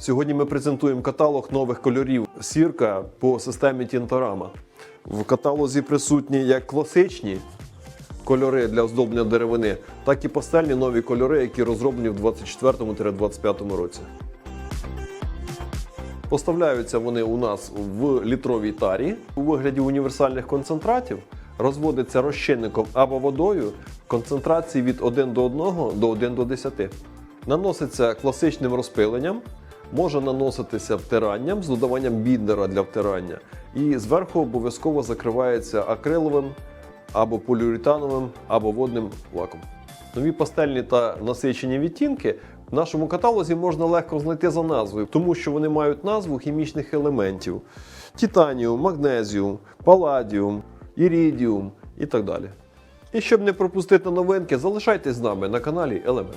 Сьогодні ми презентуємо каталог нових кольорів сірка по системі Тінторама. В каталозі присутні як класичні кольори для оздоблення деревини, так і пастельні нові кольори, які розроблені в 24-25 році. Поставляються вони у нас в літровій тарі у вигляді універсальних концентратів, розводиться розчинником або водою концентрації від 1 до 1 до 1 до 10. Наноситься класичним розпиленням, може наноситися втиранням з додаванням біндера для втирання. І зверху обов'язково закривається акриловим або поліуретановим, або водним лаком. Нові пастельні та насичені відтінки в нашому каталозі можна легко знайти за назвою, тому що вони мають назву хімічних елементів: титаніум, магнезіум, паладіум, ірідіум і так далі. І щоб не пропустити новинки, залишайтесь з нами на каналі Елемент.